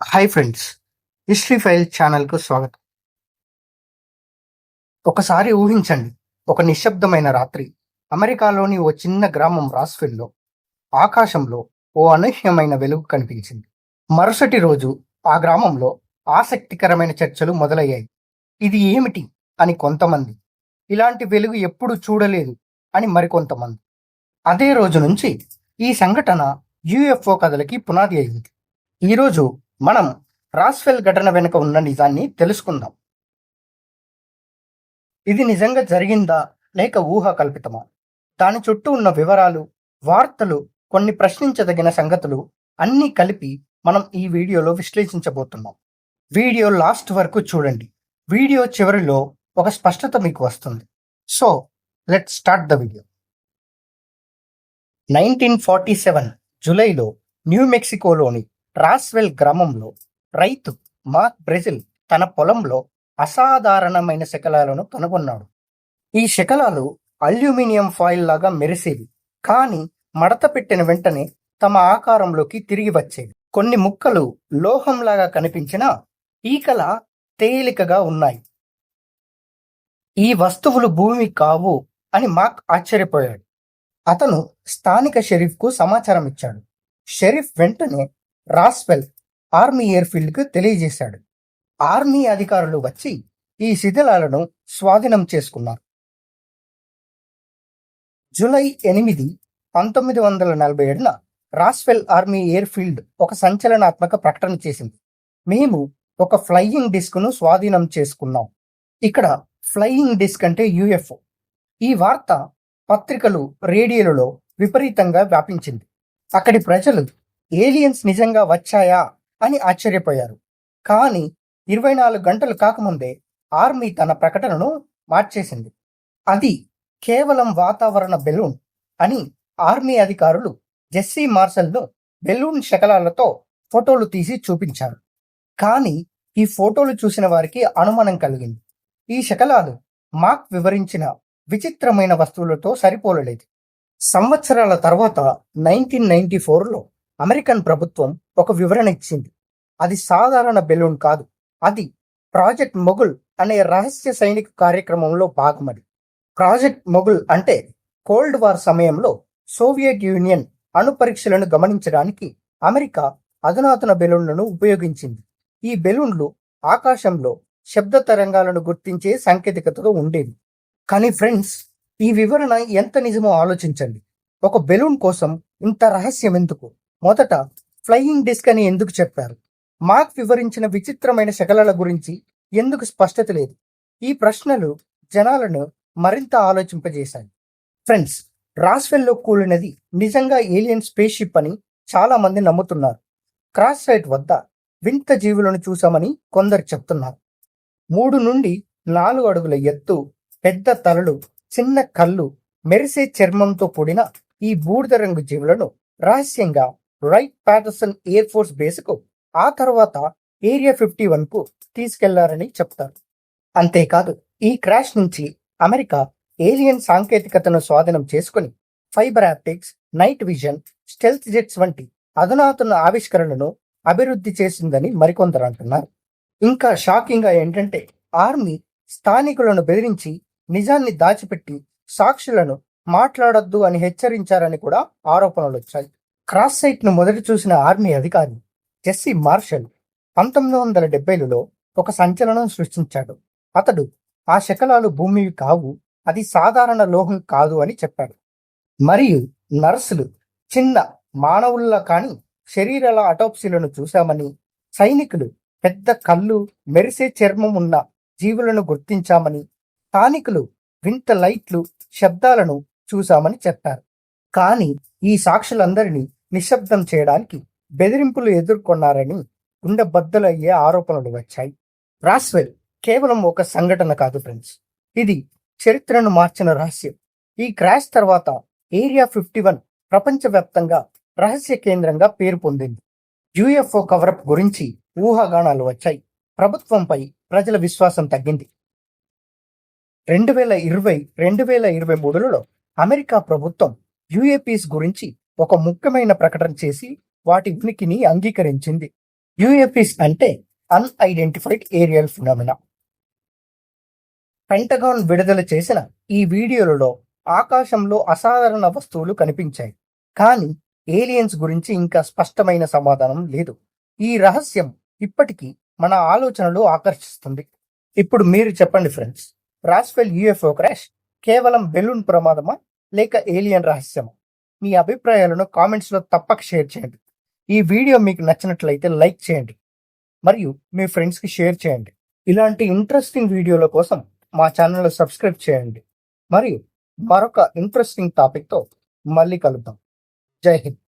Hi friends history file ఛానల్కు స్వాగతం. ఒకసారి ఊహించండి ఒక నిశ్శబ్దమైన రాత్రి అమెరికాలోని ఓ చిన్న గ్రామం రాస్ఫిల్లో ఆకాశంలో ఓ అనూహ్యమైన వెలుగు కనిపించింది. మరుసటి రోజు ఆ గ్రామంలో ఆసక్తికరమైన చర్చలు మొదలయ్యాయి. ఇది ఏమిటి అని కొంతమంది ఇలాంటి వెలుగు ఎప్పుడు చూడలేదు అని మరికొంతమంది. అదే రోజు నుంచి ఈ సంఘటన యుఎఫ్ఓ కథలకి పునాది అయింది. ఈరోజు మనం రాస్వెల్ ఘటన వెనుక ఉన్న నిజాన్ని తెలుసుకుందాం. ఇది నిజంగా జరిగిందా లేక ఊహ కల్పితమా? దాని చుట్టూ ఉన్న వివరాలు వార్తలు కొన్ని ప్రశ్నించదగిన సంగతులు అన్నీ కలిపి మనం ఈ వీడియోలో విశ్లేషించబోతున్నాం. వీడియో లాస్ట్ వరకు చూడండి. వీడియో చివరిలో ఒక స్పష్టత మీకు వస్తుంది. So let start the video. Nineteen forty seven జూలైలో న్యూ మెక్సికోలోని రాస్వెల్ గ్రామంలో రైతు మార్క్ బ్రెజిల్ తన పొలంలో అసాధారణమైన శకలాలను కనుగొన్నాడు. ఈ శకలాలు అల్యూమినియం ఫాయిల్ లాగా మెరిసేవి కానీ మడత పెట్టిన వెంటనే తమ ఆకారంలోకి తిరిగి వచ్చేవి. కొన్ని ముక్కలు లోహంలాగా కనిపించిన ఈకల తేలికగా ఉన్నాయి. ఈ వస్తువులు భూమి కావు అని మాక్ ఆశ్చర్యపోయాడు. అతను స్థానిక షెరీఫ్కు సమాచారం ఇచ్చాడు షెరీఫ్ వెంటనే రాస్వెల్ ఆర్మీ ఎయిర్ఫీల్డ్కు తెలియజేశాడు. ఆర్మీ అధికారులు వచ్చి ఈ శిథిలాలను స్వాధీనం చేసుకున్నారు. జూలై ఎనిమిది పంతొమ్మిది వందల నలభై ఏడున రాస్వెల్ ఆర్మీ ఎయిర్ఫీల్డ్ ఒక సంచలనాత్మక ప్రకటన చేసింది. మేము ఒక ఫ్లయింగ్ డిస్క్ను స్వాధీనం చేసుకున్నాం. ఇక్కడ ఫ్లయింగ్ డిస్క్ అంటే యుఎఫ్ఓ. ఈ వార్త పత్రికలు రేడియోలలో విపరీతంగా వ్యాపించింది. అక్కడి ప్రజలు ఏలియన్స్ నిజంగా వచ్చాయా అని ఆశ్చర్యపోయారు. కానీ ఇరవై నాలుగు గంటలు కాకముందే ఆర్మీ తన ప్రకటనను మార్చేసింది. అది కేవలం వాతావరణ బెలూన్ అని ఆర్మీ అధికారులు జెస్సీ మార్షల్ను బెలూన్ శకలాలతో ఫోటోలు తీసి చూపించారు. కానీ ఈ ఫోటోలు చూసిన వారికి అనుమానం కలిగింది. ఈ శకలాలు మాక్ వివరించిన విచిత్రమైన వస్తువులతో సరిపోలలేదు. సంవత్సరాల తర్వాత నైన్టీన్ నైన్టీ ఫోర్లో అమెరికన్ ప్రభుత్వం ఒక వివరణ ఇచ్చింది. అది సాధారణ బెలూన్ కాదు. అది ప్రాజెక్ట్ మొగుల్ అనే రహస్య సైనిక కార్యక్రమంలో భాగమది. ప్రాజెక్ట్ మొగుల్ అంటే కోల్డ్ వార్ సమయంలో సోవియట్ యూనియన్ అణు పరీక్షలను గమనించడానికి అమెరికా అధునాతన బెలూన్లను ఉపయోగించింది. ఈ బెలూన్లు ఆకాశంలో శబ్ద తరంగాలను గుర్తించే సాంకేతికతతో ఉండేవి. కానీ ఫ్రెండ్స్ ఈ వివరణ ఎంత నిజమో ఆలోచించండి. ఒక బెలూన్ కోసం ఇంత రహస్యం ఎందుకు? మొదట ఫ్లయింగ్ డిస్క్ అని ఎందుకు చెప్పారు? మాక్ వివరించిన విచిత్రమైన శకలాల గురించి ఎందుకు స్పష్టత లేదు? ఈ ప్రశ్నలు జనాలను మరింత ఆలోచింపజేశాయి. ఫ్రెండ్స్ రాస్వెల్లో కూలినది నిజంగా ఏలియన్ స్పేస్ షిప్ అని చాలా మంది నమ్ముతున్నారు. క్రాస్ సైట్ వద్ద వింత జీవులను చూశామని కొందరు చెప్తున్నారు. మూడు నుండి నాలుగు అడుగుల ఎత్తు పెద్ద తలలు చిన్న కళ్ళు మెరిసే చర్మంతో కూడిన ఈ బూడిద రంగు జీవులను రహస్యంగా రైట్ ప్యాటర్సన్ ఎయిర్ ఫోర్స్ బేస్కు ఆ తర్వాత ఏరియా ఫిఫ్టీ వన్కు తీసుకెళ్ళారని చెప్తారు. అంతేకాదు ఈ క్రాష్ నుంచి అమెరికా ఏలియన్ సాంకేతికతను స్వాధీనం చేసుకుని fibre optics night vision stealth jets వంటి అధునాతన ఆవిష్కరణను అభివృద్ధి చేసిందని మరికొందరు అంటున్నారు. ఇంకా షాకింగ్గా ఏంటంటే ఆర్మీ స్థానికులను బెదిరించి నిజాన్ని దాచిపెట్టి సాక్షులను మాట్లాడొద్దు అని హెచ్చరించారని కూడా ఆరోపణలు వచ్చాయి క్రాస్ సైట్ను మొదట చూసిన ఆర్మీ అధికారి జెస్సీ మార్షల్ పంతొమ్మిది వందల డెబ్బైలలో ఒక సంచలనం సృష్టించాడు. అతడు ఆ శకలాలు భూమివి కావు అది సాధారణ లోహం కాదు అని చెప్పాడు. మరియు నర్సులు చిన్న మానవుల్లా కాని శరీరాల అటోప్సీలను చూశామని సైనికులు పెద్ద కళ్ళు మెరిసే చర్మం ఉన్న జీవులను గుర్తించామని స్థానికులు వింత లైట్లు శబ్దాలను చూశామని చెప్పారు. కానీ ఈ సాక్షులందరినీ నిశ్శబ్దం చేయడానికి బెదిరింపులు ఎదుర్కొన్నారని గుండె బద్దలయ్యే ఆరోపణలు వచ్చాయి. రాస్వెల్ కేవలం ఒక సంఘటన కాదు ఫ్రెండ్స్. ఇది చరిత్రను మార్చిన రహస్యం. ఈ క్రాష్ తర్వాత ఏరియా ఫిఫ్టీ వన్ ప్రపంచవ్యాప్తంగా రహస్య కేంద్రంగా పేరు పొందింది. యుఎఫ్ఓ కవరప్ గురించి ఊహాగానాలు వచ్చాయి. ప్రభుత్వంపై ప్రజల విశ్వాసం తగ్గింది. రెండు వేల ఇరవై రెండు వేల ఇరవై మూడులలో అమెరికా ప్రభుత్వం యుఏపీస్ గురించి ఒక ముఖ్యమైన ప్రకటన చేసి వాటి ఉనికిని అంగీకరించింది. యుఎఫ్ఈస్ అంటే అన్ఐడెంటిఫైడ్ ఏరియల్ ఫినామినా పెంటగాన్ విడుదల చేసిన ఈ వీడియోలలో ఆకాశంలో అసాధారణ వస్తువులు కనిపించాయి. కానీ ఏలియన్స్ గురించి ఇంకా స్పష్టమైన సమాధానం లేదు. ఈ రహస్యం ఇప్పటికీ మన ఆలోచనలు ఆకర్షిస్తుంది. ఇప్పుడు మీరు చెప్పండి ఫ్రెండ్స్ రాస్వెల్ యుఎఫ్ఓ క్రాష్ కేవలం బెలూన్ ప్రమాదమా లేక ఏలియన్ రహస్యమా? మీ అభిప్రాయాలను కామెంట్స్లో తప్పక షేర్ చేయండి. ఈ వీడియో మీకు నచ్చినట్లయితే లైక్ చేయండి. మరియు మీ ఫ్రెండ్స్కి షేర్ చేయండి. ఇలాంటి ఇంట్రెస్టింగ్ వీడియోల కోసం మా ఛానల్ సబ్స్క్రైబ్ చేయండి. మరియు మరొక ఇంట్రెస్టింగ్ టాపిక్తో మళ్ళీ కలుద్దాం. జై హింద్.